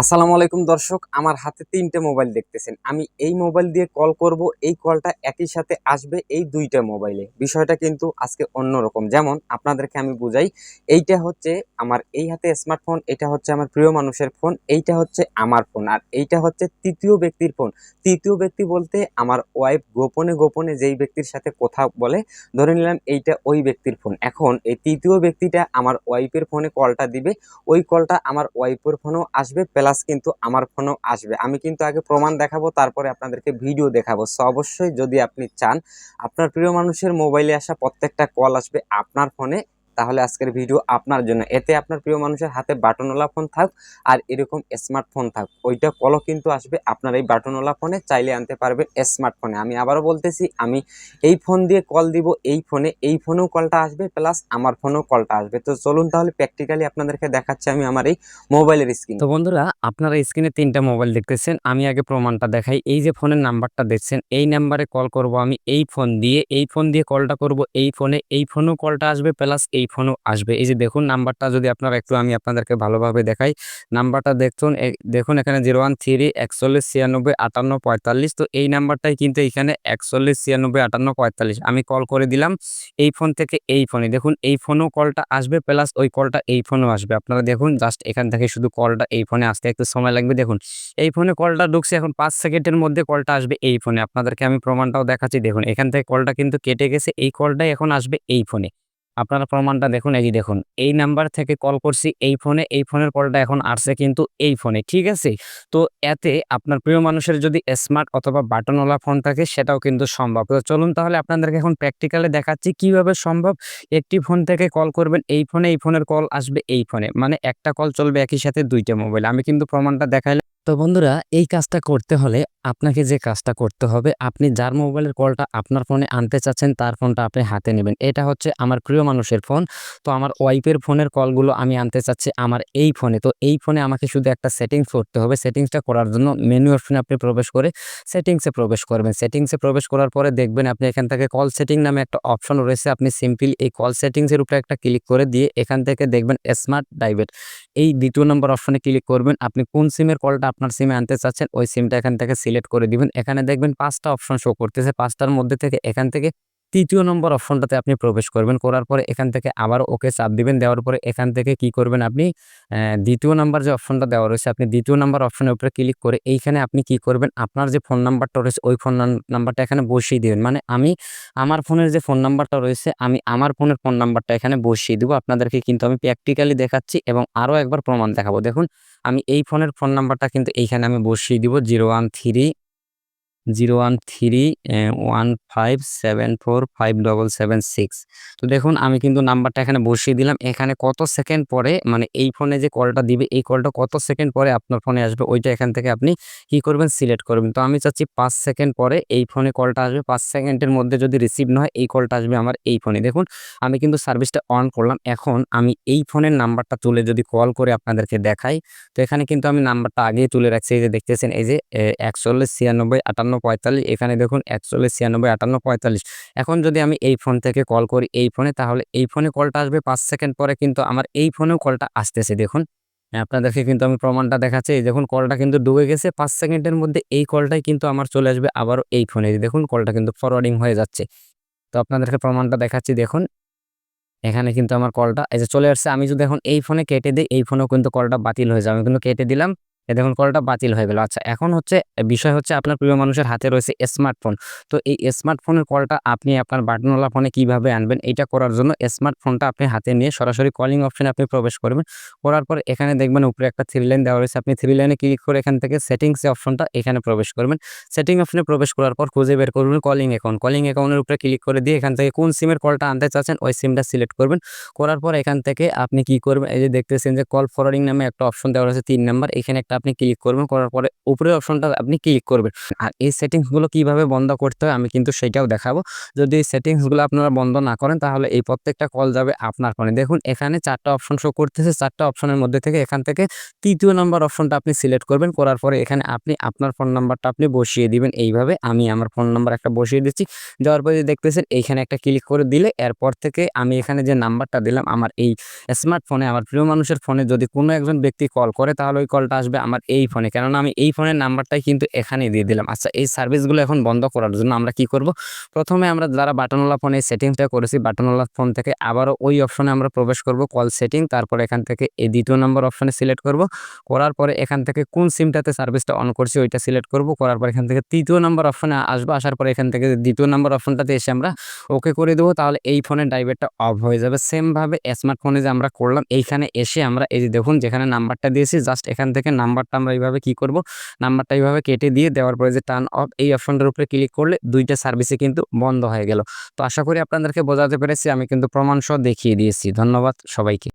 আসসালামু আলাইকুম দর্শক, আমার হাতে তিনটে মোবাইল দেখতেছেন। আমি এই মোবাইল দিয়ে কল করব, এই কলটা একই সাথে আসবে এই দুইটা মোবাইলে। বিষয়টা কিন্তু আজকে অন্যরকম। যেমন আপনাদেরকে আমি বুঝাই, এইটা হচ্ছে আমার এই হাতে স্মার্টফোন এটা হচ্ছে আমার প্রিয় মানুষের ফোন, এইটা হচ্ছে আমার ফোন, আর এইটা হচ্ছে তৃতীয় ব্যক্তির ফোন। তৃতীয় ব্যক্তি বলতে আমার ওয়াইফ গোপনে গোপনে যেই ব্যক্তির সাথে কথা বলে, ধরে নিলাম এইটা ওই ব্যক্তির ফোন। এখন এই তৃতীয় ব্যক্তিটা আমার ওয়াইফের ফোনে কলটা দিবে, ওই কলটা আমার ওয়াইফের ফোনেও আসবে প্লাস কিন্তু আমার ফোনেও আসবে। আমি কিন্তু আগে প্রমাণ দেখাবো, তারপরে আপনাদেরকে ভিডিও দেখাবো। সো অবশ্যই যদি আপনি চান, আপনার প্রিয় মানুষের মোবাইলে আসা প্রত্যেকটা কল আসবে আপনার ফোনে তাহলে আজকের ভিডিও আপনার জন্য। এতে আপনার প্রিয় মানুষের হাতে বাটনওয়ালা ফোন থাক আর এরকম স্মার্টফোন থাক। ওইটা কলও কিন্তু আসবে আপনার এই বাটনওয়ালা ফোনে চাইলে আনতে পারবেন স্মার্টফোনে আমি আবারও বলতেছি, আমি এই ফোন দিয়ে কল দিব, এই ফোনে এই ফোনেও কলটা আসবে প্লাস আমার ফোনেও কলটা আসবে। তো চলুন তাহলে প্র্যাকটিক্যালি আপনাদেরকে দেখাচ্ছি আমি আমার এই মোবাইলের স্ক্রিন তো বন্ধুরা, আপনারা স্ক্রিনে তিনটা মোবাইল দেখতেছেন। আমি আগে প্রমাণটা দেখাই। এই যে ফোনের নাম্বারটা দেখছেন, এই নাম্বারে কল করব আমি, এই ফোন দিয়ে, এই ফোন দিয়ে কলটা করব, এই ফোনে এই ফোনেও কলটা আসবে প্লাস এই ফোনও আসবে। এই যে দেখুন, নাম্বারটা যদি আপনারা একটু আমি আপনাদেরকে ভালোভাবে দেখাই, নাম্বারটা দেখুন দেখুন এখানে জিরো ওয়ান থ্রি একচল্লিশ ছিয়ানব্বই আটান্ন পঁয়তাল্লিশ। তো এই নাম্বারটাই কিন্তু এখানে একচল্লিশ ছিয়ানব্বই আটান্ন পঁয়তাল্লিশ। আমি কল করে দিলাম, এই ফোন থেকে এই ফোনে দেখুন, এই ফোনও কলটা আসবে, প্লাস ওই কলটা এই ফোনেও আসবে। আপনারা দেখুন, জাস্ট এখান থেকে শুধু কলটা এই ফোনে আসতে একটু সময় লাগবে। দেখুন, এই ফোনে কলটা ঢুকছে, এখন পাঁচ সেকেন্ডের মধ্যে কলটা আসবে এই ফোনে। আপনাদেরকে আমি প্রমাণটাও দেখাচ্ছি। দেখুন, এখান থেকে কলটা কিন্তু কেটে গেছে, এই কলটাই এখন আসবে এই ফোনে। আপনারা প্রমাণটা দেখুন, এই যে দেখুন, এই নাম্বার থেকে কল করছি, এই ফোনে এই ফোনের কলটা এখন আসছে কিন্তু এই ফোনে ঠিক আছে? তো এতে আপনার প্রিয় মানুষের যদি স্মার্ট অথবা বাটনওয়ালা ফোন থাকে, সেটাও কিন্তু সম্ভব। তো চলুন তাহলে আপনাদেরকে এখন প্র্যাকটিক্যালে দেখাচ্ছি, কীভাবে সম্ভব একটি ফোন থেকে কল করবেন, এই ফোনে এই ফোনের কল আসবে, এই ফোনে মানে একটা কল চলবে একই সাথে দুইটা মোবাইল আমি কিন্তু প্রমাণটা দেখাইলাম। তো বন্ধুরা, এই কাজটা করতে হলে আপনাকে যে কাজটা করতে হবে, আপনি যার মোবাইলের কলটা আপনার ফোনে আনতে চাচ্ছেন, তার ফোনটা আপনি হাতে নেবেন। এটা হচ্ছে আমার প্রিয় মানুষের ফোন। তো আমার ওয়াইফের ফোনের কলগুলো আমি আনতে চাচ্ছি আমার এই ফোনে। তো এই ফোনে আমাকে শুধু একটা সেটিংস করতে হবে। সেটিংসটা করার জন্য মেনু অপশনে আপনি প্রবেশ করে সেটিংসে প্রবেশ করবেন। সেটিংসে প্রবেশ করার পরে দেখবেন আপনি এখান থেকে কল সেটিং নামে একটা অপশন রয়েছে। আপনি সিম্পলি এই কল সেটিংসের উপরে একটা ক্লিক করে দিয়ে এখান থেকে দেখবেন স্মার্ট ডাইভেট এই দ্বিতীয় নম্বর অপশনে ক্লিক করবেন। আপনি কোন সিমের কলটা আপনার সিমে আনতে চাচ্ছেন, ওই সিমটা এখান থেকে সিলেক্ট করে দিবেন। এখানে দেখবেন পাঁচটা অপশন শো করতেছে। পাঁচটার মধ্যে থেকে এখান থেকে তৃতীয় নম্বর অপশনটাতে আপনি প্রবেশ করবেন। করার পরে এখান থেকে আবার ওকে চাপ দিবেন। দেওয়ার পরে এখান থেকে কি করবেন আপনি? দ্বিতীয় নাম্বার যে অপশনটা দেওয়া রয়েছে, আপনি দ্বিতীয় নাম্বার অপশনের উপরে ক্লিক করে এইখানে আপনি কি করবেন? আপনার যে ফোন নাম্বারটা রয়েছে, ওই ফোন নাম্বারটা এখানে বসিয়ে দেবেন। মানে আমি আমার ফোনের যে ফোন নাম্বারটা রয়েছে, আমি আমার ফোনের ফোন নাম্বারটা এখানে বসিয়ে দেবো। আপনাদেরকে কিন্তু আমি প্র্যাকটিক্যালি দেখাচ্ছি এবং আরও একবার প্রমাণ দেখাবো। দেখুন, আমি এই ফোনের ফোন নাম্বারটা কিন্তু এইখানে আমি বসিয়ে দিব। Zero one three zero one three one five seven four five double seven six. তো দেখুন, আমি কিন্তু নাম্বারটা এখানে বসিয়ে দিলাম। এখানে কত সেকেন্ড পরে মানে এই ফোনে যে কলটা দিবে, এই কলটা কত সেকেন্ড পরে আপনার ফোনে আসবে, ওইটা এখান থেকে আপনি কি করবেন, সিলেক্ট করবেন। তো আমি চাচ্ছি পাঁচ সেকেন্ড পরে এই ফোনে কলটা আসবে, পাঁচ সেকেন্ডের মধ্যে যদি রিসিভ না হয়, এই কলটা আসবে আমার এই ফোনে। দেখুন, আমি কিন্তু সার্ভিসটা অন করলাম। এখন আমি এই ফোনের নাম্বারটা তুলে যদি কল করে আপনাদেরকে দেখাই, তো এখানে কিন্তু আমি নাম্বারটা আগেই তুলে রাখছি। এই যে দেখতেছেন, এই যে একচল্লিশ ছিয়ানব্বই আটান্ন পঁয়তাল্লিশ এখানে দেখুন একচল্লিশ ছিয়ানব্বই আটান্ন পঁয়তাল্লিশ। এখন যদি আমি এই ফোন থেকে কল করি এই ফোনে তাহলে এই ফোনে কলটা আসবে পাঁচ সেকেন্ড পরে কিন্তু আমার এই ফোনেও কলটা আসতেছে দেখুন। হ্যাঁ, আপনাদেরকে কিন্তু আমি প্রমাণটা দেখাচ্ছি। দেখুন কলটা কিন্তু ডুবে গেছে পাঁচ সেকেন্ডের মধ্যে এই কলটাই কিন্তু আমার চলে আসবে আবারও এই ফোনে দেখুন কলটা কিন্তু ফরওয়ার্ডিং হয়ে যাচ্ছে। তো আপনাদেরকে প্রমাণটা দেখাচ্ছি দেখুন। এখানে কিন্তু আমার কলটা এই যে চলে আসছে। আমি যদি এখন এই ফোনে কেটে দিই এই ফোনেও কিন্তু কলটা বাতিল হয়ে যাবে। আমি কিন্তু কেটে দিলাম। এ দেখুন কলটা বাতিল হয়ে গেল। আচ্ছা এখন হচ্ছে বিষয় হচ্ছে আপনার প্রিয় মানুষের হাতে রয়েছে স্মার্টফোন তো এই স্মার্টফোনের কলটা আপনি আপনার বাটনওয়ালা ফোনে কীভাবে আনবেন এটা করার জন্য স্মার্টফোনটা আপনি হাতে নিয়ে সরাসরি কলিং অপশনে আপনি প্রবেশ করবেন। করার পর এখানে দেখবেন উপরে একটা থ্রি লাইন দেওয়া রয়েছে। আপনি থ্রি লাইনে ক্লিক করে এখান থেকে সেটিংস অপশনটা এখানে প্রবেশ করবেন। সেটিং অপশনে প্রবেশ করার পর খুঁজে বের করবেন কলিং অ্যাকাউন্ট কলিং অ্যাকাউন্টের উপরে ক্লিক করে দিয়ে এখান থেকে কোন সিমের কলটা আনতে চাচ্ছেন, ওই সিমটা সিলেক্ট করবেন। করার পর এখান থেকে আপনি কি করবেন, এই যে দেখতেছেন যে কল ফরওয়ার্ডিং নামে একটা অপশন দেওয়া রয়েছে তিন নাম্বার এখানে একটা আপনি ক্লিক করবেন, করার পরে উপরের অপশনটা আপনি ক্লিক করবেন। আর এই সেটিংসগুলো কীভাবে বন্ধ করতে হয় আমি কিন্তু সেটাও দেখাবো। যদি এই সেটিংসগুলো আপনারা বন্ধ না করেন, তাহলে এই প্রত্যেকটা কল যাবে আপনার ফোনে দেখুন, এখানে চারটা অপশন শো করতেছে। চারটা অপশনের মধ্যে থেকে এখান থেকে তৃতীয় নাম্বার অপশনটা আপনি সিলেক্ট করবেন। করার পরে এখানে আপনি আপনার ফোন নাম্বারটা আপনি বসিয়ে দিবেন। এইভাবে আমি আমার ফোন নাম্বার একটা বসিয়ে দিচ্ছি। দেওয়ার পরে দেখতেছেন, এইখানে একটা ক্লিক করে দিলে এরপর থেকে আমি এখানে যে নাম্বারটা দিলাম, আমার এই স্মার্টফোনে আমার প্রিয় মানুষের ফোনে যদি কোনো একজন ব্যক্তি কল করে, তাহলে ওই কলটা আসবে আমার এই ফোনে কেননা আমি এই ফোনের নাম্বারটাই কিন্তু এখানেই দিয়ে দিলাম। আচ্ছা এই সার্ভিসগুলো এখন বন্ধ করার জন্য আমরা কি করব? প্রথমে আমরা যারা বাটনওয়ালা ফোনে সেটিংসটা করেছি, বাটনওয়ালা ফোন থেকে আবারও ওই অপশনে আমরা প্রবেশ করব কল সেটিং তারপর এখান থেকে এই দ্বিতীয় নম্বর অপশনে সিলেক্ট করব। করার পরে এখান থেকে কোন সিমটাতে সার্ভিসটা অন করছি, ওইটা সিলেক্ট করব। করার পর এখান থেকে তৃতীয় নম্বর অপশনে আসব। আসার পর এখান থেকে দ্বিতীয় নম্বর অপশনটাতে এসে আমরা ওকে করে দেবো। তাহলে এই ফোনের ড্রাইভারটা অফ হয়ে যাবে। সেমভাবে স্মার্টফোনে যে আমরা করলাম, এইখানে এসে আমরা এই যে দেখুন, যেখানে নাম্বারটা দিয়েছি জাস্ট এখান থেকে নাম্বারটা আমরা এইভাবে কি করব? নাম্বারটা এইভাবে কেটে দিয়ে দেওয়ার পরে যে টার্ন অফ এই অপশনটার উপরে ক্লিক করলে দুইটা সার্ভিসে কিন্তু বন্ধ হয়ে গেল। তো আশা করি আপনাদেরকে বোঝাতে পেরেছি, আমি কিন্তু প্রমাণ সহ দেখিয়ে দিয়েছি। ধন্যবাদ সবাইকে।